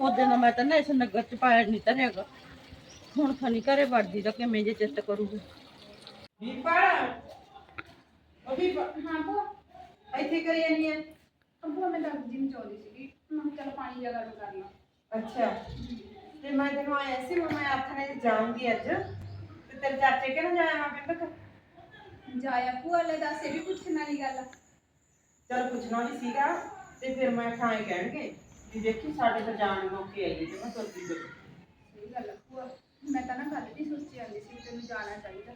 ਉਹਦੇ ਨਾਲ ਮੈਂ ਤਾਂ ਨਾ ਇਸ ਨਗਰ ਚ ਪਾਇਆ ਨਹੀਂ ਧਰਿਆਗਾ ਹੁਣ ਖਣੀ ਘਰੇ ਵੜਦੀ ਤਾਂ ਕਿਵੇਂ ਜੇ ਚਿੱਤ ਕਰੂਗੀ। ਵੀਰਪਾਲ ਉਹ ਵੀ ਹਾਂ ਭੂਆ ਇੱਥੇ ਕਰੀ ਜਾਨੀ ਆ। ਭੂਆ ਮੈਂ ਦਰਦ ਜੀ ਮਚਾਉਂਦੀ ਸੀਗੀ। ਮੈਂ ਕਿਹਾ ਚੱਲ ਪਾਣੀ ਜਗਾ ਗਰਮ ਕਰ ਲਾਂ। ਅੱਛਾ। ਤੇ ਮੈਂ ਤੈਨੂੰ ਆਇਆ ਸੀ ਵੀ ਮੈਂ ਆਖਣੇ ਜਾਊਂਗੀ ਅੱਜ। ਤੇ ਤੇਰੇ ਚਾਚੇ ਕੇ ਨਾ ਜਾਇਆ ਮੈਂ ਪਿੰਡ ਜਾਇਆ ਭੂਆ ਲੈ ਦੱਸ ਇਹ ਵੀ ਪੁੱਛਣ ਵਾਲੀ ਗੱਲ ਆ। ਚਲ ਪੁੱਛਣਾ ਵੀ ਸੀਗਾ ਤੇ ਫਿਰ ਮੈਂ ਖਾਏ ਕਹਿਣਗੇ। ਵੀ ਦੇਖੀ ਸਾਡੇ ਤਾਂ ਜਾਣ ਮੌਕੇ ਆਈ ਤੇ ਮੈਂ ਸੋਚੀ ਗਈ ਸਹੀ ਗੱਲ ਆ ਭੂਆ ਮੈਂ ਤਾਂ ਨਾ ਕੱਲ ਦੀ ਸੋਚੀ ਜਾਂਦੀ ਸੀ ਤੈਨੂੰ ਜਾਣਾ ਚਾਹੀਦਾ।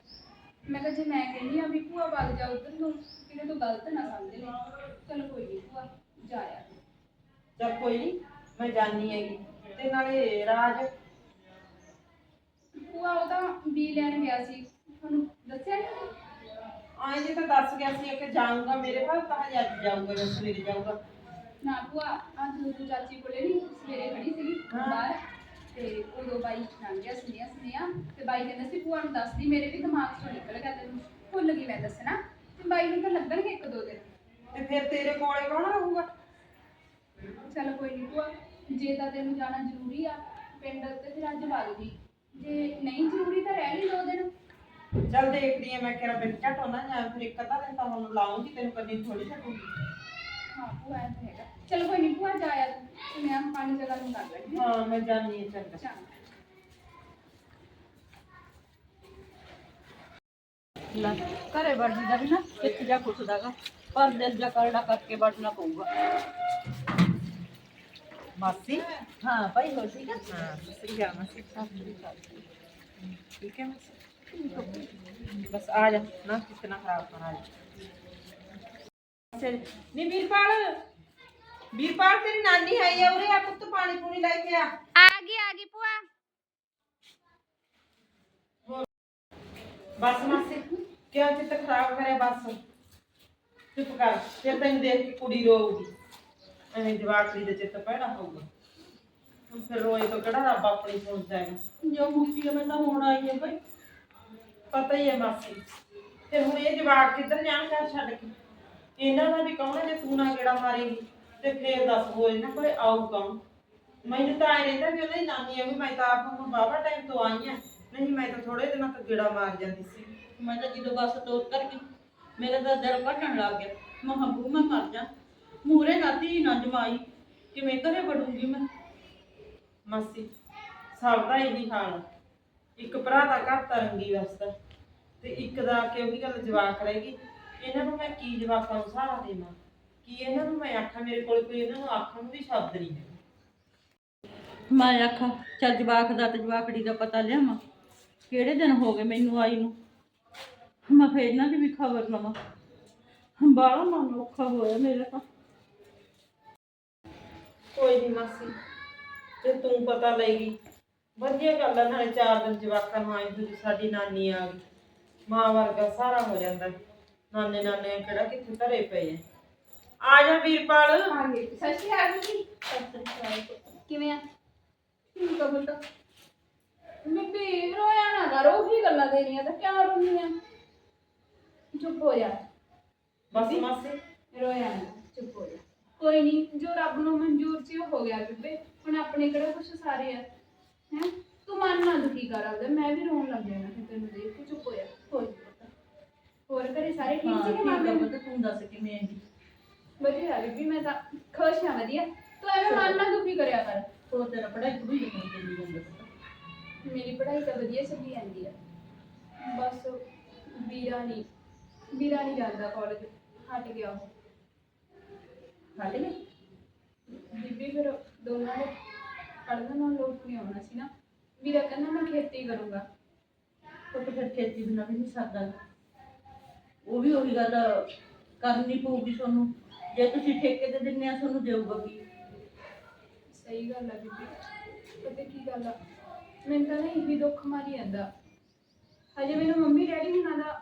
ਮੈਂ ਕਿਹਾ ਜੇ ਮੈਂ ਕਹਿੰਦੀ ਆ ਵੀ ਭੂਆ ਵਗ ਜਾ ਉਧਰ ਨੂੰ ਕਿਤੇ ਤੂੰ ਗਲਤ ਨਾ ਸਮਝ ਲੈ। ਚਲ ਕੋਈ ਨਹੀਂ ਭੂਆ ਜਾਇਆ ਚਲ ਕੋਈ ਨਹੀਂ ਮੈਂ ਜਾਣੀ ਹੈਗੀ ਤੇ ਨਾਲੇ ਰਾਜ। ਭੂਆ ਉਹ ਤਾਂ ਬੀ ਲੈਣ ਗਿਆ ਸੀ। ਤੁਹਾਨੂੰ ਦੱਸਿਆ ਨਹੀਂ ਆਏ ਜੇ ਤਾਂ ਦੱਸ ਗਿਆ ਸੀ ਕਿ ਜਾਊਂਗਾ ਮੇਰੇ ਕੋਲ ਤਾਂ ਹਜੇ ਅੱਜ ਜਾਊਂਗਾ ਜਾਂ ਸਵੇਰੇ ਜਾਊਂਗਾ। ਨਾ ਭੂਆ ਅੱਜ ਤੂੰ ਚਾਚੀ ਕੋਲੇ ਨਹੀਂ ਸਵੇਰੇ ਖੜੀ ਸੀ ਹਾਂ। ਬਾਹਰ ਤੇ ਉਦੋਂ ਬਾਈ ਲੰਘ ਗਿਆ ਸੁਣਿਆ ਸੁਣਿਆ ਤੇ ਬਾਈ ਕਹਿੰਦਾ ਸੀ ਭੂਆ ਨੂੰ ਦੱਸਦੀ ਮੇਰੇ ਵੀ ਦਿਮਾਗ ਚੋਂ ਨਿਕਲ ਗਿਆ ਤੈਨੂੰ ਭੁੱਲ ਗਈ ਮੈਂ ਦੱਸਣਾ ਤੇ ਬਾਈ ਨੂੰ ਤਾਂ ਲੱਗਣਗੇ ਇੱਕ ਦੋ ਦਿਨ। ਤੇ ਫਿਰ ਤੇਰੇ ਕੋਲੇ ਕੌਣ ਰਹੂਗਾ? ਚੱਲ ਕੋਈ ਨਹੀਂ ਭੂਆ ਜੇ ਤਾਂ ਤੈਨੂੰ ਜਾਣਾ ਜ਼ਰੂਰੀ ਆ ਪਿੰਡ ਤੇ ਫਿਰ ਅੱਜ ਵਗ ਜੀ। ਜੇ ਨਹੀਂ ਜ਼ਰੂਰੀ ਤਾਂ ਰਹਿ ਲਈ ਦੋ ਦਿਨ। ਚੱਲ ਦੇਖਦੀ ਆ ਮੈਂ ਕਿਹੜਾ ਬਿਨ ਝਟ ਹੋਣਾ ਜਾਂ ਫਿਰ ਇੱਕ ਅੱਧਾ ਦਿਨ ਤਾਂ ਹੁਣ ਲਾਉਂਗੀ ਤੈਨੂੰ ਕਦੀ ਥੋੜੀ ਛੱਡੂਗੀ ਹਾਂ ਭੂਆ ਐਂ ਤਾਂ ਹੈਗਾ। ਚਲ ਕੋਈ ਨਹੀਂ ਭੂਆ ਜਾਇਆ ਤੂੰ ਤੇ ਮੈਂ ਪਾਣੀ ਜਗਾ ਨੂੰ ਕਰ ਲੈਂਦੀ ਹਾਂ ਹਾਂ ਮੈਂ ਜਾਣੀ ਆ ਚੰਗਾ ਚੰਗਾ ਲੈ ਘਰੇ ਵੜਦੀ ਦਾ ਵੀ ਨਾ ਕਿੱਥ ਜਾ ਕੁੱਟਦਾਗਾ ਪਰ ਦਿਲ ਜਾ ਕਰੜਾ ਕਰਕੇ ਵੜਨਾ ਪਊਗਾ ਮਾਸੀ ਹਾਂ ਭਾਈ ਹੋ ਠੀਕ ਹੈ ਹਾਂ ਸਹੀ ਗੱਲ ਮਾਸੀ ਠੀਕ ਹੈ ਮਾਸੀ ਬਸ ਆ ਜਾ ਨਾ ਕਿਤਨਾ ਖਰਾਬ ਕਰ ਆ ਜਾ ਅੱਛਾ ਨੀ ਵੀਰਪਾਲ ਵੀਰਪਾਲ ਤੇਰੀ ਨਾਨੀ ਆਈ ਆ ਉਰੇ ਆ ਪੁੱਤ ਪਾਣੀ ਪੂਣੀ ਲੈ ਕੇ ਆ। ਆ ਗਈ ਆ ਗਈ ਭੂਆ। ਬਸ ਮਾਸੀ ਕਿਉਂ ਚਿੱਤ ਖਰਾਬ ਕਰਿਆ ਬਸ? ਚੁੱਪ ਕਰ ਫਿਰ ਤੈਨੂੰ ਦੇਖ ਕੇ ਕੁੜੀ ਰੋਊਗੀ। ਐਵੇਂ ਜਵਾਕੜੀ ਦੇ ਚਿੱਤ ਪੈਣਾ ਹੋਊਗਾ। ਹੁਣ ਫਿਰ ਰੋਏ ਤੋਂ ਕਿਹੜਾ ਰੱਬ ਆਪਣੀ ਸੁਣਦਾ ਹੈਗਾ ਜੋ ਮੁੱਕੀ ਮੈਂ ਤਾਂ ਹੁਣ ਆਈ ਹੈ ਭਾਈ ਪਤਾ ਹੀ ਹੈ ਮਾਸੀ। ਤੇ ਹੁਣ ਇਹ ਜਵਾਕ ਕਿੱਧਰ ਜਾਣ ਘਰ ਛੱਡ ਕੇ? ਇਹਨਾਂ ਦਾ ਵੀ ਕੌਣ ਹੈ ਜੇ ਤੂੰ ਨਾ ਕਿਹੜਾ ਮਾਰੇਗੀ? ਤੇ ਫੇਰ ਦੱਸ ਹੋ ਇਹਨਾਂ ਕੋਲੇ ਆਊ ਕੌਣ ਮੈਨੂੰ ਤਾਂ ਐ ਰਹਿੰਦਾ ਵੀ ਉਹਦੀ ਨਾਨੀ ਆ ਵੀ ਮੈਂ ਤਾਂ ਆਪ ਹੁਣ ਬਾਬਾ ਟਾਈਮ ਤੋਂ ਆਈ ਆ। ਨਹੀਂ ਮੈਂ ਤਾਂ ਥੋੜੇ ਦਿਨਾਂ ਤੋਂ ਗੇੜਾ ਮਾਰ ਜਾਂਦੀ ਸੀ। ਮੈਂ ਤਾਂ ਜਦੋਂ ਬੱਸ ਤੋਂ ਉਤਰ ਗਈ ਮੇਰਾ ਤਾਂ ਦਿਲ ਘਟਣ ਲੱਗ ਗਿਆ। ਮੈਂ ਹੱਬੂ ਮੈਂ ਮਰ ਜਾ। ਮੂਰੇ ਨਾਤੀ ਨਾ ਜਮਾਈ ਕਿਵੇਂ ਘਰੇ ਵੜੂੰਗੀ ਮੈਂ? ਮਾਸੀ ਸਭ ਦਾ ਇਹੀ ਹਾਲ ਆ। ਇੱਕ ਭਰਾ ਦਾ ਘਰ ਤਰੰਗੀ ਵਸਦਾ ਤੇ ਇੱਕ ਦਾ ਕਿ ਉਹੀ ਗੱਲ ਜਵਾਕ ਰਹੇਗੀ ਇਹਨਾਂ ਨੂੰ ਮੈਂ ਕੀ ਜਵਾਕਾਂ ਨੂੰ ਸਹਾਰਾ ਦੇਵਾਂ? ਕੀ ਇਹਨਾਂ ਨੂੰ ਮੈਂ ਆਖਾਂ ਮੇਰੇ ਕੋਲ ਕੋਈ ਇਹਨਾਂ ਨੂੰ ਆਖਣ ਨੂੰ ਵੀ ਸ਼ਬਦ ਨਹੀਂ ਹੈ ਮੈਂ ਆਖਾਂ ਚੱਲ ਜਵਾਕ ਦਾ ਤੇ ਜਵਾਕੜੀ ਦਾ ਪਤਾ ਲਿਆਵਾਂ ਕਿਹੜੇ ਦਿਨ ਹੋ ਗਏ ਮੈਨੂੰ ਆਈ ਨੂੰ। ਮੈਂ ਫੇਰ ਇਹਨਾਂ ਦੀ ਵੀ ਖਬਰ ਲਵਾਂ। ਬਾਹਲਾ ਮਨ ਔਖਾ ਹੋਇਆ ਮੇਰਾ ਤਾਂ। ਕੋਈ ਨਹੀਂ ਮਾਸੀ ਜੇ ਤੂੰ ਪਤਾ ਲਏਗੀ। ਵਧੀਆ ਗੱਲ ਆ ਨਾਲੇ ਚਾਰ ਦਿਨ ਜਵਾਕਾਂ ਨੂੰ ਆਈ ਹੋਈ ਸਾਡੀ ਨਾਨੀ ਆ ਗਈ। ਮਾਂ ਵਰਗਾ ਸਾਰਾ ਹੋ ਜਾਂਦਾ। ਨਾਨੇ ਨਾਨੇ ਕਿਹੜਾ ਕਿੱਥੇ ਧਰੇ ਪਏ ਆ। ਆ ਜਾ ਵੀਰਪਾਲ। ਆ ਗਈ ਸਤਿ ਸ਼੍ਰੀ ਅਕਾਲ ਜੀ। ਕਿਵੇਂ ਆ? ਠੀਕ ਆ ਬੁੱਤ ਬੀਬੀ ਰੋਇਆ ਨਾ ਕਰੋ ਕੀ ਗੱਲਾਂ ਦੇਣੀਆਂ ਤਾਂ ਕਿਉਂ ਰੋਣੀ ਆ ਚੁੱਪ ਹੋ ਜਾ। ਬਸ ਮਾਸੀ। ਰੋਇਆ ਨਾ ਚੁੱਪ ਹੋ ਜਾ। ਕੋਈ ਨਹੀਂ ਜੋ ਰੱਬ ਨੂੰ ਮਨਜ਼ੂਰ ਸੀ ਉਹ ਹੋ ਗਿਆ ਬੀਬੇ। ਹੁਣ ਆਪਣੇ ਕਿਹੜਾ ਕੁਛ ਸਾਰੇ ਆ। ਹੈ? ਤੂੰ ਮਨ ਨਾ ਦੁਖੀ ਕਰ ਆਪਦਾ ਮੈਂ ਵੀ ਰੋਣ ਲੱਗ ਜਾਣਾ ਫਿਰ ਤੈਨੂੰ ਦੇਖ ਕੇ ਚੁੱਪ ਹੋ ਜਾ। ਹੋ ਪੁੱਤ। ਹੋਰ ਘਰੇ ਸਾਰੇ ਠੀਕ ਹਾਂ ਸੀ ਕਿ ਮਾਮੇ? ਤੂੰ ਦੱਸ ਕਿਵੇਂ ਹੈਗੀ ਵਧੀਆ ਬੀਬੀ ਮੈਂ ਤਾਂ ਖੁਸ਼ ਹਾਂ ਵਧੀਆ। ਤੂੰ ਐਵੇਂ ਮਨ ਨਾ ਦੁਖੀ ਕਰਿਆ ਕਰ। ਹੋਰ ਤੇਰਾ ਪੜਾਈ ਪੜੂਈ ਕਿਵੇਂ ਚੱਲੀ ਜਾਂਦਾ ਪੁੱਤ? ਮੇਰੀ ਪੜ੍ਹਾਈ ਤਾਂ ਵਧੀਆ ਚੱਲੀ ਜਾਂਦੀ ਆ ਬਸ ਵੀਰਾ ਨਹੀਂ ਵੀਰਾ ਨਹੀਂ ਜਾਂਦਾ ਕਾਲਜ ਹਟ ਗਿਆ ਉਹ। ਹਟ ਗਏ ਬੀਬੀ ਫਿਰ ਦੋਨਾਂ ਨੇ ਪੜ੍ਹਨ ਨਾਲ ਲੋਟ ਨਹੀਂ ਆਉਣਾ ਸੀ ਨਾ। ਵੀਰਾ ਕਹਿੰਦਾ ਮੈਂ ਖੇਤੀ ਕਰੂੰਗਾ। ਪੁੱਤ ਫਿਰ ਖੇਤੀ ਬਿਨਾਂ ਵੀ ਨਹੀਂ ਸਰਦਾ। ਉਹ ਵੀ ਉਹੀ ਗੱਲ ਕਰਨੀ ਪਊਗੀ ਤੁਹਾਨੂੰ। ਜੇ ਤੁਸੀਂ ਠੇਕੇ ਤੇ ਦਿੰਨੇ ਆ ਤੁਹਾਨੂੰ ਦੇਊਗਾ ਕੀ? ਸਹੀ ਗੱਲ ਆ ਬੀਬੀ ਪਤਾ ਕੀ ਗੱਲ ਆ? ਮੈਨੂੰ ਤਾਂ ਨਾ ਇਹੀ ਦੁੱਖ ਮਾਰੀ ਜਾਂਦਾ। ਹਜੇ ਮੈਨੂੰ ਮੰਮੀ ਡੈਡੀ ਹੁਣਾਂ ਦਾ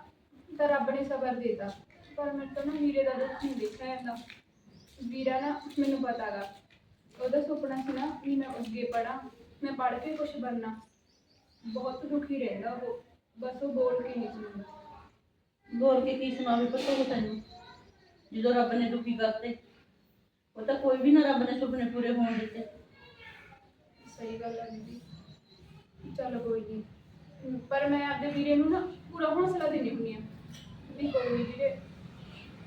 ਤਾਂ ਰੱਬ ਨੇ ਸਬਰ ਦੇਤਾ ਪਰ ਮੈਨੂੰ ਤਾਂ ਨਾ ਵੀਰੇ ਦਾ ਦੁੱਖ ਨਹੀਂ ਦੇਖਿਆ ਜਾਂਦਾ। ਵੀਰਾ ਨਾ ਮੈਨੂੰ ਪਤਾਗਾ ਉਹਦਾ ਸੁਪਨਾ ਸੀ ਨਾ ਵੀ ਮੈਂ ਅੱਗੇ ਪੜਾਂ ਮੈਂ ਪੜ੍ਹ ਕੇ ਕੁਝ ਬਣਨਾ। ਬਹੁਤ ਦੁਖੀ ਰਹਿੰਦਾ ਉਹ ਬਸ ਉਹ ਬੋਲ ਕੇ ਨਹੀਂ ਸੁਣਦਾ। ਬੋਲ ਕੇ ਕੀ ਸੁਣਾਵੇ ਪੁੱਤ ਉਹ ਤੈਨੂੰ? ਜਦੋਂ ਰੱਬ ਨੇ ਦੁਖੀ ਕਰਤੇ ਉਹ ਤਾਂ ਕੋਈ ਵੀ ਨਾ ਰੱਬ ਨੇ ਸੁਪਨੇ ਪੂਰੇ ਹੋਣ ਦਿੱਤੇ। ਸਹੀ ਗੱਲ ਹੈ ਦੀਦੀ। ਚਲੋ ਕੋਈ ਨਹੀਂ ਪਰ ਮੈਂ ਆਪਦੇ ਵੀਰੇ ਨੂੰ ਨਾ ਪੂਰਾ ਹੌਸਲਾ ਦਿੰਦੀ ਹੁੰਦੀ ਆ। ਵੀ ਕੋਈ ਨਹੀਂ ਵੀਰੇ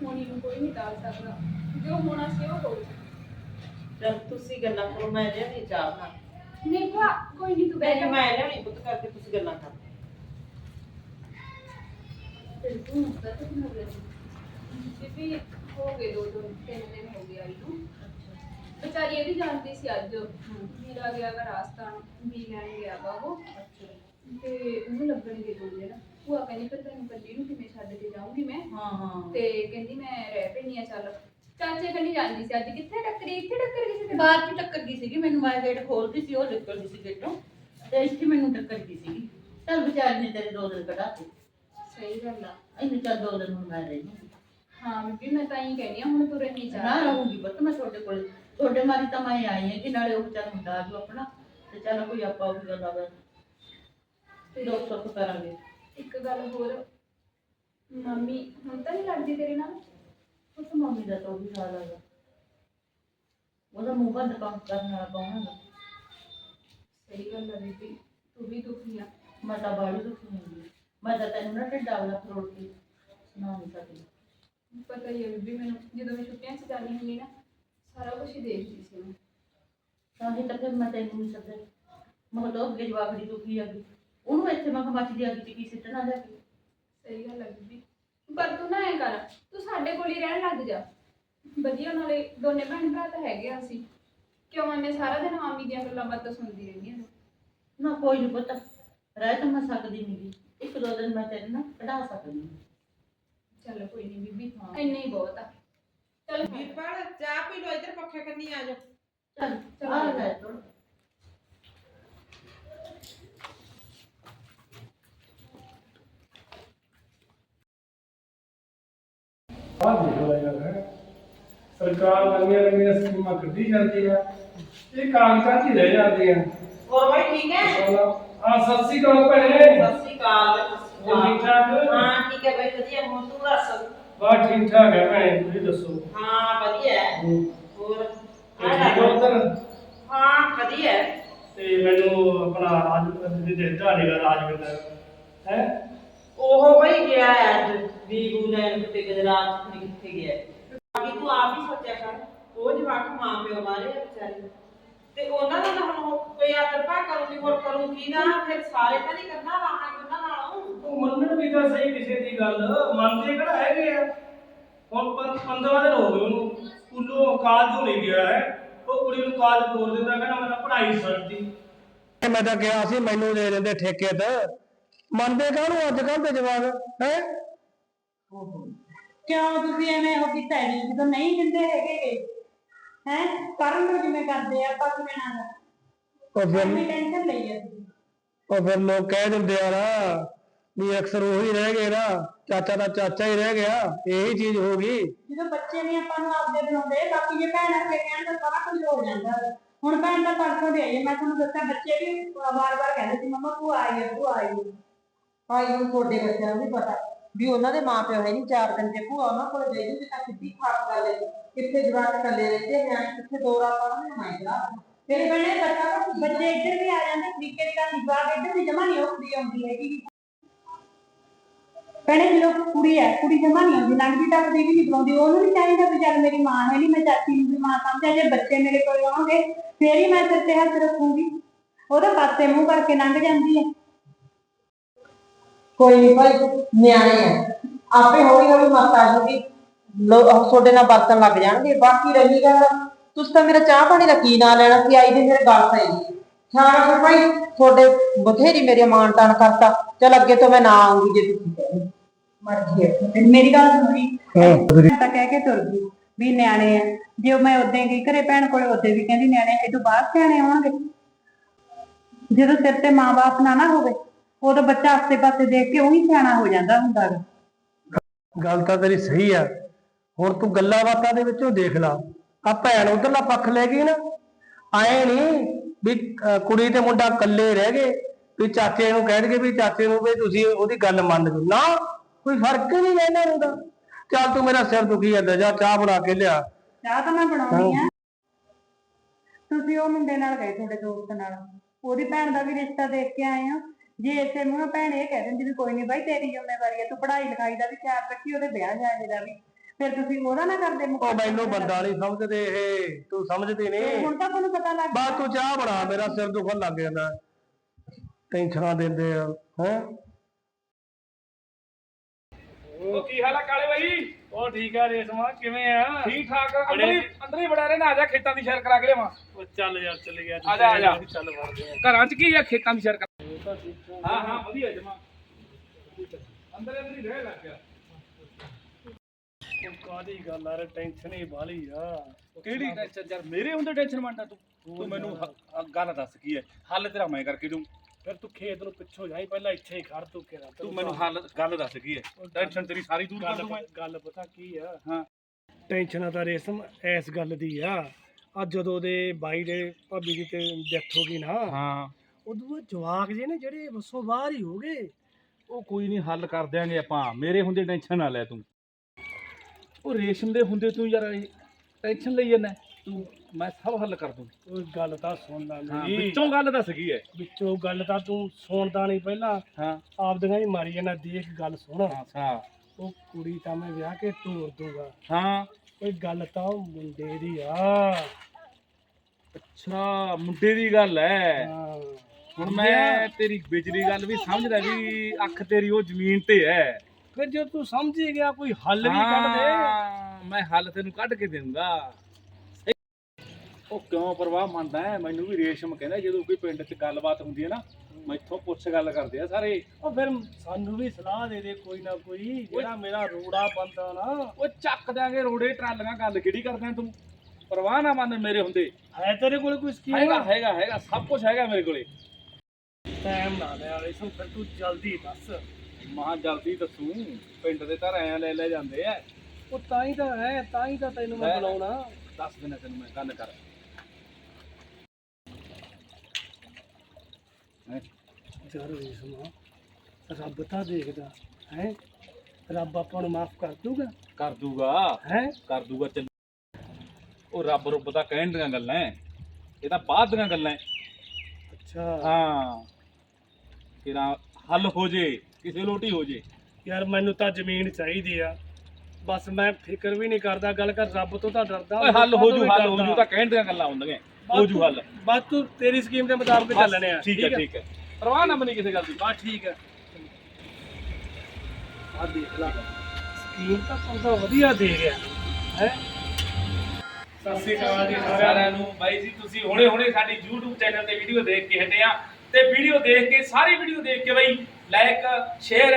ਹੋਣੀ ਨੂੰ ਕੋਈ ਨਹੀਂ ਟਾਲ ਸਕਦਾ। ਜੋ ਹੋਣਾ ਸੀ ਉਹ ਹੋਊ। ਜਦ ਤੁਸੀਂ ਗੱਲਾਂ ਕਰੋ ਮੈਂ ਲਿਆਉਣੀ ਚਾਹ ਬਣਾ ਨਹੀਂ ਭਾ ਕੋਈ ਨਹੀਂ ਤੂੰ ਬਹਿ ਜਾ। ਮੈਂ ਲਿਆਉਣੀ ਪੁੱਤ ਕਰਕੇ ਤੁਸੀਂ ਗੱਲਾਂ ਕਰੋ। ਫਿਰ ਤੂੰ ਦੱਸ ਤੂੰ ਹੋ ਗਿਆ ਬੀਬੀ ਹੋ ਗਏ ਦੋ ਦੋ ਤਿੰਨ ਦਿਨ ਹੋ ਗਏ ਆਈ ਨੂੰ। ਵਿਚਾਰੀ ਇਹ ਵੀ ਜਾਣਦੀ ਸੀ ਅੱਜ ਮੇਰਾ ਗਿਆ ਗਾ ਰਾਜਸਥਾਨ ਵੀ ਲੈਣ ਗਿਆ ਵਾ ਉਹ। ਤੇ ਉਹਨੂੰ ਲੱਗਣਗੇ ਦੋ ਦਿਨ। ਭੂਆ ਕਹਿੰਦੀ ਫਿਰ ਤੈਨੂੰ ਕੱਲੀ ਨੂੰ ਕਿਵੇਂ ਛੱਡ ਕੇ ਜਾਊਂਗੀ ਮੈਂ? ਹਾਂ ਹਾਂ। ਤੇ ਕਹਿੰਦੀ ਮੈਂ ਰਹਿ ਪੈਣੀ ਆ ਚੱਲ। ਚਾਚੇ ਕੰਨੀ ਜਾਂਦੀ ਸੀ ਅੱਜ। ਕਿੱਥੇ ਟੱਕਰੀ ਇੱਥੇ ਟੱਕਰ ਗਈ ਸੀ ਤੇ ਬਾਹਰ ਚ ਟੱਕਰ ਗਈ ਸੀਗੀ? ਮੈਨੂੰ ਮੈਂ ਗੇਟ ਖੋਲਦੀ ਸੀ ਉਹ ਨਿਕਲ ਗਈ ਸੀ ਗੇਟੋਂ ਤੇ। ਇੱਥੇ ਮੈਨੂੰ ਟੱਕਰ ਗਈ ਸੀਗੀ। ਚੱਲ ਵਿਚਾਰੀ ਨੇ ਤੇਰੇ ਦੋ ਦਿਨ ਕਢਾਤੇ ਸਹੀ ਗੱਲ ਆ। ਇਹਨੂੰ ਚੱਲ ਦੋ ਦਿਨ ਹੁਣ ਮੈਂ ਰਹੀ ਹਾਂ ਬੀਬੀ ਮੈਂ ਤਾਂ ਹੀ ਕਹਿੰਦੀ ਆ ਹੁਣ ਤੂੰ ਰਹਿਣੀ ਨਾ ਚਾਹ ਰਹੂੰਗੀ ਬਤ ਮੈਂ ਤੁਹਾਡੇ ਕੋਲ। ਤੁਹਾਡੇ ਮਾਰੀ ਤਾਂ ਮੈਂ ਆਈ ਹਾਂ ਕਿ ਨਾਲੇ ਉਹ ਚੱਲ ਹੁੰਦਾ ਜੋ ਆਪਣਾ ਤੇ ਚੱਲ ਕੋਈ ਆਪਾਂ ਉਹ ਗੱਲ ਆਵੇ ਤੇ ਦੁੱਖ ਸੁੱਖ ਕਰਾਂਗੇ। ਇੱਕ ਗੱਲ ਹੋਰ ਮੰਮੀ ਹੁਣ ਤਾਂ ਨਹੀਂ ਲੜਦੀ ਤੇਰੇ ਨਾਲ? ਉਸ ਮੰਮੀ ਦਾ ਤਾਂ ਉਹ ਵੀ ਹਾਲ ਹੈਗਾ। ਉਹਦਾ ਮੂੰਹ ਬੰਦ ਕੰਮ ਕਰਨ ਵਾਲਾ ਕੌਣ ਹੈਗਾ? ਸਹੀ ਗੱਲ ਆ ਬੀਬੀ ਤੂੰ ਵੀ ਦੁਖੀ ਆ। ਮੈਂ ਤਾਂ ਬਾੜੀ ਦੁਖੀ ਹੁੰਦੀ ਹਾਂ। ਮੈਂ ਤਾਂ ਤੈਨੂੰ ਨਾ ਢਿੱਡਾ ਵਾਲਾ ਫਰੋੜ ਕੇ ਸੁਣਾ ਨਹੀਂ ਸਕਦੀ। ਪਤਾ ਹੀ ਹੈ ਬੀਬੀ ਮੈਨੂੰ ਜਦੋਂ ਮੈਂ ਛੁੱਟੀਆਂ 'ਚ ਜਾਂਦੀ ਹੁੰਦੀ ਨਾ ਸਾਰਾ ਕੁਝ ਹੀ ਦੇਖਦੀ ਸੀ ਮੈਂ। ਤਾਂ ਹੀ ਤਾਂ ਫਿਰ ਮੈਂ ਤੈਨੂੰ ਨਹੀਂ ਸੱਦਿਆ। ਮੈਂ ਕਿਹਾ ਲੋ ਅੱਗੇ ਜਵਾਬੜੀ ਦੁਖੀ ਆ ਗਈ। ਉਹਨੂੰ ਇੱਥੇ ਮੈਂ ਕਿਹਾ ਮੱਚਦੀ ਅੱਗ ਚ ਕੀ ਸਿੱਟਣਾ ਲੈ ਕੇ। ਸਹੀ ਗੱਲ ਹੈ ਬੀਬੀ। ਪਰ ਤੂੰ ਨਾ ਐ ਕਰ ਤੂੰ ਸਾਡੇ ਕੋਲ ਹੀ ਰਹਿਣ ਲੱਗ ਜਾ। ਵਧੀਆ ਨਾਲੇ ਦੋਨੇ ਭੈਣ ਭਰਾ ਤਾਂ ਹੈਗੇ ਆ ਅਸੀਂ। ਕਿਉਂ ਐਵੇਂ ਸਾਰਾ ਦਿਨ ਮਾਮੀ ਦੀਆਂ ਗੱਲਾਂ ਬਾਤਾਂ ਸੁਣਦੀ ਰਹਿੰਦੀ ਆ? ਨਾ ਕੋਈ ਨਹੀਂ ਪਤਾ ਰਹਿ ਤਾਂ ਮੈਂ ਸਕਦੀ ਨਹੀਂ ਇੱਕ ਦੋ ਦਿਨ ਮੈਂ ਤੈਨੂੰ ਨਾ ਕਢਾ ਸਕਦੀ ਹਾਂ। ਚੱਲ ਕੋਈ ਨਹੀਂ ਬੀਬੀ ਹਾਂ। ਇੰਨਾ ਹੀ ਬਹੁਤ ਆ। ਚੱਲ ਵੀਰਪਾਲ ਚਾਹ ਪੀ ਲੋ ਇੱਧਰ ਪੱਖੇ ਕੰਨੀ ਆ ਜਾ ਚੱਲ ਚਲੋ। ਆ ਲੈ ਤੋੜ ਆਹ ਦੇਖ ਯਾਰ ਹੈਂ। ਸਰਕਾਰ ਨਵੀਆਂ ਨਵੀਆਂ ਸਕੀਮਾਂ ਕੱਢੀ ਜਾਂਦੀ ਆ। ਇਹ ਕਾਗਜ਼ਾਂ 'ਚ ਹੀ ਰਹਿ ਜਾਂਦੀਆਂ ਹੋਰ ਬਾਈ ਠੀਕ ਹੈ? ਆ ਸਤਿ ਸ੍ਰੀ ਅਕਾਲ ਭੈਣੇ। ਸਤਿ ਸ਼੍ਰੀ ਅਕਾਲ। ਹੋਰ ਠੀਕ। ਠਾਕ ਹਾਂ ਠੀਕ ਹੈ ਬਾਈ ਵਧੀਆ ਹੁਣ ਤੂੰ ਦੱਸ। ਬਸ ਠੀਕ ਠਾਕ ਹੈ ਭੈਣੇ ਤੁਸੀਂ ਦੱਸੋ? ਹਾਂ ਵਧੀਆ ਹੈ। ਹੋਰ? ਤੇ ਠੀਕ ਹੋ ਉੱਧਰ? ਹਾਂ ਵਧੀਆ ਹੈ। ਤੇ ਮੈਨੂੰ ਆਪਣਾ ਅੱਜ ਦੇ ਦਿੱਤਾ ਨਿਗਾ ਰਾਜਵਿੰਦਰ। ਹੈ? ਉਹ ਬਈ ਗਿਆ ਹੈ ਅੱਜ ਵੀਗੂ ਲੈਣ ਕਿਤੇ ਗੁਜਰਾਤ ਚ ਖਣੀ ਕਿੱਥੇ ਗਿਆ ਹੈ। ਬਾਕੀ ਤੂੰ ਆਪ ਹੀ ਸੋਚਿਆ ਕਰ ਉਹ ਜਵਾਕ ਮਾਂ ਪਿਓ ਆ ਵਿਚਾਰੇ। ਤੇ ਉਹਨਾਂ ਦਾ ਤਾਂ ਹੁਣ ਉਹ ਕੋਈ ਆਦਰਪਾ ਕਰੂਗੀ ਹੋਰ ਕਰੂਗੀ ਨਾ ਫਿਰ ਸਾਰੇ ਤਾਂ ਨਹੀਂ ਕਰਨਾ ਰਾਹਾਂ ਉਹਨਾਂ ਨਾਲੋਂ। ਉਹ ਮੰਨਣ ਵੀ ਤਾਂ ਸਹੀ ਕਿਸੇ ਦੀ ਗੱਲ ਮੰਨਦੇ ਕਿਹੜਾ ਹੈਗੇ ਆ। ਹੁਣ 15 ਦਿਨ ਹੋ ਗਏ ਉਹਨੂੰ ਸਕੂਲੋਂ ਕਾਲਜੋਂ ਨਹੀਂ ਗਿਆ ਹੈ। ਉਹ ਕੁੜੀ ਨੂੰ ਕਾਲਜ ਤੋਰ ਦਿੰਦਾ ਕਹਿੰਦਾ ਮੈਂ ਤਾਂ ਪੜ੍ਹਾਈ ਛੱਡਤੀ ਮੈਂ ਤਾਂ ਕਿਹਾ ਸੀ ਮੈਨੂੰ ਦੇ ਦਿੰਦੇ ਠੇਕੇ ਤੇ। ਮੰਨਦੇ ਕਾਹਨੂੰ ਅੱਜ ਕੱਲ ਦੇ ਜਵਾਕ ਹੈ? ਕਿਉਂ ਤੁਸੀਂ ਐਵੇਂ ਹੋ ਕੀਤਾ ਜੀ ਜਦੋਂ ਨਹੀਂ ਦਿੰਦੇ ਹੈਗੇ। ਹੈ ਕਰਨ ਨੂੰ ਜਿਵੇਂ ਕਰਦੇ ਆ ਆਪਾਂ ਕਿਵੇਂ ਨਾ ਉਹ ਫਿਰ ਟੈਨਸ਼ਨ ਲਈ ਆ ਤੁਸੀਂ ਉਹ ਫਿਰ ਲੋਕ ਕਹਿ ਦਿੰਦੇ ਆ ਨਾ ਵੀ ਅਕਸਰ ਉਹੀ ਰਹਿ ਗਏ ਨਾ ਚਾਚਾ ਦਾ ਚਾਚਾ ਹੀ ਰਹਿ ਗਿਆ ਇਹੀ ਚੀਜ਼ ਹੋ ਗਈ ਜਦੋਂ ਬੱਚੇ ਨਹੀਂ ਆਪਾਂ ਨੂੰ ਆਪਦੇ ਬਣਾਉਂਦੇ ਬਾਕੀ ਜੇ ਭੈਣ ਅੱਗੇ ਕਹਿਣ ਤਾਂ ਸਾਰਾ ਕੁਝ ਹੋ ਜਾਂਦਾ ਵਾ। ਹੁਣ ਭੈਣ ਤਾਂ ਪਰਸੋਂ ਦੇ ਆਈ ਹੈ, ਮੈਂ ਤੁਹਾਨੂੰ ਦੱਸਿਆ ਬੱਚੇ ਵੀ ਵਾਰ-ਵਾਰ ਕਹਿੰਦੇ ਸੀ ਮੰਮਾ ਤੂੰ ਆਈ ਹੈ ਤੂੰ ਆਈ ਹੈ ਭਾਈ ਹੁਣ ਤੁਹਾਡੇ ਬੱਚਿਆਂ ਨੂੰ ਵੀ ਪਤਾ ਵੀ ਉਹਨਾਂ ਦੇ ਮਾਪਿਓ ਹੈ ਨਹੀਂ ਚਾਰ ਦਿਨ ਦੇ ਭੂਆ ਉਹਨਾਂ ਕੋਲ ਗਈ ਸੀ ਤਾਂ ਸਿੱਧੀ ਖਾਸ ਗੱਲ ਹੈ ਕਿੱਥੇ ਜਵਾਕ ਇਕੱਲੇ ਰਹਿੰਦੇ ਨੇ ਕਿੱਥੇ ਦੋ ਰਾਤਾਂ ਉਹਨਾਂ ਨੇ ਮਾਇਕਰਾ ਬਣੇ ਬੱਚਾ ਬੱਚੇ ਇੱਧਰ ਵੀ ਆ ਜਾਂਦੇ, ਤਰੀਕੇ ਦੀ ਗੱਲ ਇੱਧਰ ਵੀ ਜਮਾ ਨਹੀਂ ਉਹ ਕੁੜੀ ਆਉਂਦੀ ਹੈਗੀ। ਭੈਣੇ ਜਦੋਂ ਕੁੜੀ ਹੈ, ਕੁੜੀ ਜਮਾ ਨਹੀਂ ਆਉਂਦੀ ਲੰਘਦੀ ਟੱਪਦੀ ਵੀ ਨਹੀਂ ਬੁਲਾਉਂਦੀ। ਉਹਨੂੰ ਵੀ ਚਾਹੀਦਾ ਵੀ ਚੱਲ ਮੇਰੀ ਮਾਂ ਹੈ ਨਹੀਂ ਮੈਂ ਚਾਚੀ ਨੂੰ ਵੀ ਮਾਂ ਸਮਝਿਆ ਜੇ ਬੱਚੇ ਮੇਰੇ ਕੋਲ ਆਉਣਗੇ, ਫੇਰ ਹੀ ਮੈਂ ਸਿਰ ਤੇ ਹੱਥ ਰੱਖੂੰਗੀ। ਉਹਦਾ ਪਾਸੇ ਮੂੰਹ ਕਰਕੇ ਲੰਘ ਜਾਂਦੀ ਹੈ। ਕੋਈ ਨਹੀਂ ਭਾਈ ਨਿਆਣੇ ਆ। ਆਪੇ ਹੌਲੀ ਹੌਲੀ ਮਤ ਆ ਜੂਗੀ ਤੁਹਾਡੇ ਨਾਲ ਵਰਤਣ ਲੱਗ ਜਾਣਗੇ ਬਾਕੀ ਰਹੀ ਗੱਲ। ਤੁਸੀਂ ਤਾਂ ਮੇਰਾ ਚਾਹ ਪਾਣੀ ਦਾ ਕੀ ਨਾਂ ਲੈਣਾ ਸੀ ਆਈ ਦੇ ਮੇਰੇ ਗੱਲ ਪੈ ਗਈ ਛਾੜਾ ਫਿਰ ਭਾਈ ਤੁਹਾਡੇ ਬਥੇਰੀ ਮੇਰੇ ਤਾਣ ਕਰਤਾ। ਚਲ ਅੱਗੇ ਤੋਂ ਮੈਂ ਨਾ ਆਉਂਗੀ ਜੇ ਤੁਸੀਂ ਕਹਿੰਦੇ ਮਰਜ਼ੀ ਹੈ। ਮੇਰੀ ਗੱਲ ਸੁਣੀ ਮੈਂ ਤਾਂ ਕਹਿ ਕੇ ਤੁਰ ਗਈ ਵੀ ਨਿਆਣੇ ਆ। ਜੇ ਮੈਂ ਉਦੋਂ ਗਈ ਘਰੇ ਭੈਣ ਕੋਲੇ ਉਦੋਂ ਵੀ ਕਹਿੰਦੀ ਨਿਆਣੇ ਇਹ ਤੋਂ ਬਾਅਦ ਸਿਆਣੇ ਆਉਣਗੇ ਜਦੋਂ ਸਿਰ ਤੇ ਮਾਂ-ਬਾਪ ਨਾ ਨਾ ਹੋਵੇ। ਉਦੋਂ ਬੱਚਾ ਆਸੇ-ਪਾਸੇ ਦੇਖ ਕੇ ਉਹੀ ਸਿਆਣਾ ਹੋ ਜਾਂਦਾ ਹੁੰਦਾ ਗਾ। ਗੱਲ ਤਾਂ ਤੇਰੀ ਸਹੀ ਆ। ਹੁਣ ਤੂੰ ਗੱਲਾਂ ਬਾਤਾਂ ਦੇ ਵਿੱਚੋਂ ਦੇਖ ਲਾ। ਆ ਭੈਣ ਉਧਰਲਾ ਪੱਖ ਲੈ ਗਈ ਨਾ। ਆਏ ਨਹੀਂ ਵੀ ਅਹ, ਕੁੜੀ ਤੇ ਮੁੰਡਾ ਇਕੱਲੇ ਰਹਿ ਗਏ ਵੀ ਚਾਚੇ ਨੂੰ ਕਹਿਣਗੇ ਵੀ ਚਾਚੇ ਨੂੰ ਵੀ ਤੁਸੀਂ ਉਹਦੀ ਗੱਲ ਮੰਨ ਲਓ ਨਾ ਕੋਈ ਫ਼ਰਕ ਹੀ ਨਹੀਂ ਇਹਨਾਂ ਨੂੰ ਤਾਂ ਚੱਲ ਤੂੰ ਮੇਰਾ ਸਿਰ ਦੁਖੀ ਜਾਂਦਾ ਜਾ ਚਾਹ ਬਣਾ ਕੇ ਲਿਆ। ਚਾਹ ਤਾਂ ਮੈਂ ਬਣਾਉਣੀ ਆ। ਤੁਸੀਂ ਉਹ ਮੁੰਡੇ ਨਾਲ ਗਏ ਤੁਹਾਡੇ ਦੋਸਤ ਨਾਲ। ਉਹਦੀ ਭੈਣ ਦਾ ਵੀ ਰਿਸ਼ਤਾ ਦੇਖ ਕੇ ਆਏ ਆ। ਜੇ ਇਸੇ ਮੂੰਹ ਭੈਣ ਇਹ ਕਹਿ ਦਿੰਦੀ ਵੀ ਕੋਈ ਨਹੀਂ ਬਾਈ ਤੇਰੀ ਜ਼ਿੰਮੇਵਾਰੀ ਹੈ ਤੂੰ ਪੜ੍ਹਾਈ ਲਿਖਾਈ ਦਾ ਵੀ ਖਿਆਲ ਰੱਖੀ ਉਹਦੇ ਵਿਆਹ ਜਾਣੇ ਦਾ ਵੀ। ਫਿਰ ਤੁਸੀਂ ਉਹਦਾ ਨਾ ਕਰਦੇ ਉਹ ਮੈਨੂੰ ਬੰਦਾ ਨਹੀਂ ਸਮਝਦੇ ਇਹ ਤੂੰ ਸਮਝਦੀ ਨਹੀਂ ਹੁਣ ਤਾਂ ਤੁਹਾਨੂੰ ਪਤਾ ਲੱਗ ਬਸ ਤੂੰ ਚਾਹ ਬਣਾ ਮੇਰਾ ਸਿਰ ਦੁਖਣ ਲੱਗ ਜਾਂਦਾ। ਟੈਨਸ਼ਨਾਂ ਦਿੰਦੇ ਆ ਹੈ? ਉਹ ਕੀ ਹਾਲ ਆ ਕਾਲੇ ਬਾਈ? ਉਹ ਠੀਕ ਆ ਰੇਸ਼ਮਾ ਕਿਵੇਂ ਆ? ਠੀਕ ਠਾਕ ਅੰਦਰ ਹੀ ਅੰਦਰ ਹੀ ਬੜਾ ਰਹਿਣਾ ਆ ਜਾ ਖੇਤਾਂ ਦੀ ਸੈਰ ਕਰਾ ਕੇ ਲਿਆਵਾਂ। ਉਹ ਚੱਲ ਯਾਰ ਚੱਲ ਗਿਆ ਆ ਜਾ, ਆ ਜਾ। ਚੱਲ ਵੜਦੇ ਆ। ਘਰਾਂ 'ਚ ਕੀ ਆ ਖੇਤਾਂ ਦੀ ਸੈਰ ਹਾਂ ਹਾਂ ਵਧੀਆ ਜਮਾ। ਅੰਦਰ ਅੰਦਰ ਹੀ ਰਹਿ ਲੱਗ ਗਿਆ। ਉਹ ਕਾਦੀ ਗੱਲ ਆ ਰੇ ਟੈਨਸ਼ਨ ਹੀ ਬਾਲੀ ਆ। ਕਿਹੜੀ ਟੈਨਸ਼ਨ ਯਾਰ ਮੇਰੇ ਹੁੰਦੇ ਟੈਨਸ਼ਨ ਮੰਨਦਾ ਤੂੰ। ਤੂੰ ਮੈਨੂੰ ਹ- ਗੱਲ ਦੱਸ ਕੀ ਹੈ ਹੱਲ ਤੇਰਾ ਮੈਂ ਕਰਕੇ ਦੂੰ ਫਿਰ ਤੂੰ ਖੇਤ ਨੂੰ ਪਿੱਛੋਂ ਜਾਈ ਪਹਿਲਾਂ ਇੱਥੇ ਹੀ ਖੜ ਤੂੰ ਕਿਹੜਾ ਤੂੰ ਮੈਨੂੰ ਹੱਲ ਗੱਲ ਦੱਸ ਕੀ ਹੈ ਟੈਨਸ਼ਨ ਤੇਰੀ ਸਾਰੀ ਦੂਰ ਕਰ ਦੂੰ ਮੈਂ। ਗੱਲ ਪਤਾ ਕੀ ਆ? ਹਾਂ। ਟੈਨਸ਼ਨਾਂ ਤਾਂ ਰੇਸ਼ਮ ਇਸ ਗੱਲ ਦੀ ਆ। ਅੱਜ ਜਦੋਂ ਦੇ ਬਾਈ ਦੇ ਭਾਬੀ ਦੀ ਤੇ ਡੈਥ ਹੋ ਗਈ ਨਾ ਹਾਂ। ਉਦੋਂ ਬਾਅਦ ਜਵਾਕ ਜੇ ਨੇ ਜਿਹੜੇ ਬੱਸੋਂ ਬਾਹਰ ਹੀ ਹੋ ਗਏ। ਉਹ ਕੋਈ ਨਹੀਂ ਹੱਲ ਕਰ ਦਿਆਂਗੇ ਆਪਾਂ। ਮੇਰੇ ਹੁੰਦੇ ਟੈਨਸ਼ਨ ਨਾ ਲੈ ਤੂੰ। ਉਹ ਰੇਸ਼ਮ ਦੇ ਹੁੰਦੇ ਤੂੰ ਯਾਰ ਟੈਨਸ਼ਨ ਲਈ ਜਾਂਦਾ। ਤੂੰ ਮੈਂ ਸਭ ਹੱਲ ਕਰ ਦੂੰ। ਉਹ ਗੱਲ ਤਾਂ ਸੁਣ ਲੈ ਹਾਂ ਮੇਰੀ। ਵਿੱਚੋਂ ਗੱਲ ਦੱਸ ਕੀ ਹੈ? ਵਿੱਚੋਂ ਗੱਲ ਤਾਂ ਤੂੰ ਸੁਣਦਾ ਨਹੀਂ ਪਹਿਲਾਂ। ਹਾਂ। ਆਪਦੀਆਂ ਹੀ ਮਾਰੀ ਜਾਂਦਾ ਦੇਖ ਗੱਲ ਸੁਣ। ਹਾਂ ਉਹ ਕੁੜੀ ਤਾਂ ਮੈਂ ਵਿਆਹ ਕੇ ਤੋਰ ਦੂੰਗਾ। ਹਾਂ। ਕੋਈ ਗੱਲ ਤਾਂ ਉਹ ਮੁੰਡੇ ਦੀ ਆ। ਅੱਛਾ ਮੁੰਡੇ ਦੀ ਗੱਲ ਹੈ। ਹਾਂ। ਹੁਣ ਮੈਂ ਤੇਰੀ ਬਿਜਲੀ ਗੱਲ ਵੀ ਸਮਝਦਾ ਵੀ ਅੱਖ ਤੇਰੀ ਉਹ ਜ਼ਮੀਨ ਤੇ ਹੈ। ਫਿਰ ਜੇ ਤੂੰ ਸਮਝ ਹੀ ਗਿਆ ਕੋਈ ਹੱਲ ਵੀ ਕੱਢ ਦੇ। ਹਾਂ, ਮੈਂ ਹੱਲ ਤੈਨੂੰ ਕੱਢ ਕੇ ਦੇਵਾਂਗਾ ਉਹ ਕਿਉਂ ਪਰਵਾਹ ਮੰਨਦਾ ਹੈ? ਮੈਨੂੰ ਵੀ ਰੇਸ਼ਮ ਕਹਿੰਦਾ ਜਦੋਂ ਕੋਈ ਪਿੰਡ 'ਚ ਗੱਲਬਾਤ ਹੁੰਦੀ ਹੈ ਨਾ ਮੈਥੋਂ ਪੁੱਛ ਗੱਲ ਕਰਦੇ ਆ ਸਾਰੇ। ਉਹ ਫਿਰ ਸਾਨੂੰ ਵੀ ਸਲਾਹ ਦੇ ਦੇ ਕੋਈ ਨਾ ਕੋਈ ਜਿਹੜਾ ਮੇਰਾ ਰੋੜਾ ਬੰਦਾ ਨਾ। ਉਹ ਚੱਕ ਦਿਆਂਗੇ ਰੋੜੇ ਟਰਾਲੀਆਂ ਗੱਲ ਕਿਹੜੀ ਕਰਦਾ ਤੂੰ? ਪਰਵਾਹ ਨਾ ਮੰਨ ਮੇਰੇ ਹੁੰਦੇ। ਹੈ ਤੇਰੇ ਕੋਲ ਕੋਈ ਸਕੀਮ? ਹੈਗਾ ਹੈਗਾ ਹੈਗਾ ਸਭ ਕੁਝ ਹੈਗਾ ਮੇਰੇ ਕੋਲੇ। ਟਾਈਮ ਨਾ ਲੈ ਵਾਲੇ ਸੋ ਫਿਰ ਤੂੰ ਜਲਦੀ ਦੱਸ। ਮਾਂ ਜਲਦੀ ਦੱਸੂ। ਪਿੰਡ ਦੇ ਤਾਂ ਐਂ ਲੈ ਲੈ ਜਾਂਦੇ ਆ ਉਹ ਤਾਂ ਹੀ ਤਾਂ ਹੈ ਤਾਂ ਹੀ ਤਾਂ ਤੈਨੂੰ ਮੈਂ। ਬੁਲਾਉਣਾ। ਦੱਸ ਦੇਣਾ ਤੈਨੂੰ ਮੈਂ ਗੱਲ ਕਰ। ਹੈਂ? ਯਾਰ ਰੇਸ਼ਮਾ ਰੱਬ ਤਾਂ ਦੇਖਦਾ ਹੈ? ਰੱਬ ਆਪਾਂ ਨੂੰ ਮਾਫ ਕਰ ਦੂਗਾ। ਕਰ ਦੂਗਾ। ਹੈ? ਕਰ ਦੂਗਾ ਚੱਲ ਉਹ ਰੱਬ ਰੁੱਬ ਤਾਂ ਕਹਿਣ ਦੀਆਂ ਗੱਲਾਂ ਐ। ਇਹ ਤਾਂ ਬਾਅਦ ਦੀਆਂ ਗੱਲਾਂ ਐ। ਅੱਛਾ। ਹਾਂ। ਤੇਰਾ ਹੱਲ ਹੋ ਜੇ ਕਿਸੇ ਲੋਟੀ ਹੋ ਜੇ। ਯਾਰ ਮੈਨੂੰ ਤਾਂ ਜ਼ਮੀਨ ਚਾਹੀਦੀ ਆ। ਬਸ ਮੈਂ ਫਿਕਰ ਵੀ ਨਹੀਂ ਕਰਦਾ ਗੱਲ ਕਰ ਰੱਬ ਤੋਂ ਤਾਂ ਡਰਦਾ। ਓਏ ਹੱਲ ਹੋ ਜੂ ਹੱਲ ਹੋ ਜੂ ਤਾਂ ਕਹਿਣ ਦੀਆਂ ਗੱਲਾਂ ਹੁੰਦੀਆਂ। ਹੋ ਜੂ ਹੱਲ। ਬਸ ਤੂੰ ਤੇਰੀ ਸਕੀਮ ਦੇ ਮੁਤਾਬਕ ਚੱਲਣੇ ਆ ਠੀਕ ਹੈ ਠੀਕ ਹੈ? ਪਰਵਾਹ ਨਾ ਬਣੀ ਕਿਸੇ ਗੱਲ ਦੀ। ਬਸ ਠੀਕ ਹੈ। ਆ ਦੇਖ ਲਾ। ਸਕੀਮ ਤਾਂ ਬੰਦਾ ਵਧੀਆ ਦੇ ਗਿਆ ਹੈ? ਸਤਿ ਸ੍ਰੀ ਅਕਾਲ ਜੀ ਸਾਰਿਆਂ ਨੂੰ। ਬਾਈ ਜੀ ਤੁਸੀਂ ਹੁਣੇ ਹੁਣੇ ਸਾਡੀ YouTube ਚੈਨਲ ਤੇ ਵੀਡੀਓ ਦੇਖ ਕੇ ਹਟੇ ਆ। ਤੇ ਵੀਡੀਓ ਦੇਖ ਕੇ, ਸਾਰੀ ਵੀਡੀਓ ਦੇਖ ਕੇ ਬਾਈ ਲਾਈਕ ਸ਼ੇਅਰ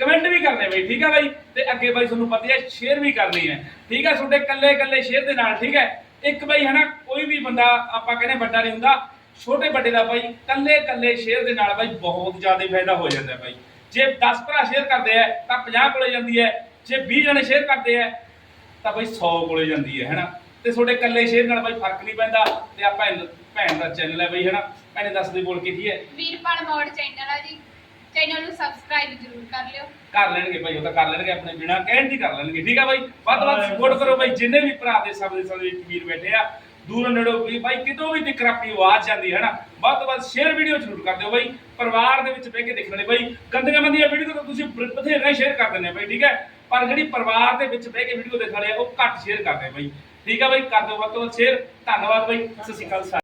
ਕਮੈਂਟ ਵੀ ਕਰਨੇ ਬਈ, ਠੀਕ ਹੈ ਬਾਈ? ਤੇ ਅੱਗੇ ਬਾਈ ਤੁਹਾਨੂੰ ਪਤਾ ਹੈ ਸ਼ੇਅਰ ਵੀ ਕਰਨੀ ਹੈ। ਠੀਕ ਹੈ, ਤੁਹਾਡੇ ਕੱਲੇ ਕੱਲੇ ਸ਼ੇਅਰ ਦੇ ਨਾਲ, ਠੀਕ ਹੈ? ਇੱਕ ਬਾਈ ਹਨਾ, ਕੋਈ ਵੀ ਬੰਦਾ, ਆਪਾਂ ਕਹਿੰਦੇ ਵੱਡਾ ਨਹੀਂ ਹੁੰਦਾ, ਛੋਟੇ ਵੱਡੇ ਦਾ ਬਾਈ ਕੱਲੇ ਕੱਲੇ ਸ਼ੇਅਰ ਦੇ ਨਾਲ ਬਾਈ ਬਹੁਤ ਜ਼ਿਆਦਾ ਫਾਇਦਾ ਹੋ ਜਾਂਦਾ ਬਾਈ। ਜੇ 10 ਭਰਾ ਸ਼ੇਅਰ ਕਰਦੇ ਆ ਤਾਂ 50 ਕੋਲੇ ਜਾਂਦੀ ਹੈ, ਜੇ 20 ਜਣੇ ਸ਼ੇਅਰ ਕਰਦੇ ਆ ਤਾਂ ਬਾਈ 100 ਕੋਲੇ ਜਾਂਦੀ ਹੈ, ਹੈਨਾ? ਤੇ ਤੁਹਾਡੇ ਇਕੱਲੇ ਸ਼ੇਅਰ ਨਾਲ ਬਾਈ ਫ਼ਰਕ ਨਹੀਂ ਪੈਂਦਾ, ਤੇ ਆ ਭੈਣ ਦਾ ਚੈਨਲ ਹੈ ਬਈ, ਹੈਨਾ? ਭੈਣੇ ਦੱਸਦੇ ਬੋਲ ਕੇ ਕੀ ਹੈ? ਵੀਰਪਾਲ ਮੋੜ ਚੈਨਲ ਆ ਜੀ। ਚੈਨਲ ਨੂੰ ਸਬਸਕ੍ਰਾਈਬ ਜ਼ਰੂਰ ਕਰ ਲਿਓ। ਕਰ ਲੈਣਗੇ ਭਾਈ ਉਹ ਤਾਂ ਕਰ ਲੈਣਗੇ ਆਪਣੇ ਬਿਨਾ ਕਹਿਣ ਦੀ ਕਰ ਲੈਣਗੇ। ਠੀਕ ਆ ਬਾਈ ਵੱਧ ਤੋਂ ਵੱਧ ਸਪੋਰਟ ਕਰੋ ਬਾਈ ਜਿੰਨੇ ਵੀ ਭਰਾ ਦੇ ਸਭ ਦੇ ਸਭ ਦੇ ਵੀਰ ਬੈਠੇ ਆ ਦੂਰ ਨੇੜੋ ਵੀ ਬਾਈ ਕਿਤੋਂ ਵੀ ਦਿੱਕਤ ਆਪਣੀ ਆਵਾਜ਼ ਜਾਂਦੀ ਹੈ ਨਾ ਵੱਧ ਤੋਂ ਵੱਧ ਸ਼ੇਅਰ ਵੀਡੀਓ ਜ਼ਰੂਰ ਕਰ ਦਿਓ ਬਾਈ ਪਰਿਵਾਰ ਦੇ ਵਿੱਚ ਬਹਿ ਕੇ ਦੇਖਣ ਵਾਲੇ ਬਾਈ ਗੰਦੀਆਂ ਮੰਦੀਆਂ ਵੀਡੀਓ ਤਾਂ ਤੁਸੀਂ ਬਥੇਰਾ ਸ਼ੇਅਰ ਕਰ ਦਿੰਦੇ ਆ ਬਾਈ ਠੀਕ ਹੈ? ਪਰ ਜਿਹੜੀ ਪਰਿਵਾਰ ਦੇ ਵਿੱਚ ਬਹਿ ਕੇ ਵੀਡੀਓ ਦੇਖਣ ਵਾਲੇ ਆ ਉਹ ਘੱਟ ਸ਼ੇਅਰ ਕਰਦੇ ਆ ਬਾਈ ਠੀਕ ਆ ਬਾਈ ਕਰ ਦਿਓ ਵੱਧ ਤੋਂ ਵੱਧ ਸ਼ੇਅਰ ਧੰਨਵਾਦ ਬਾਈ ਸਤਿ ਸ਼੍ਰੀ ਅਕਾਲ।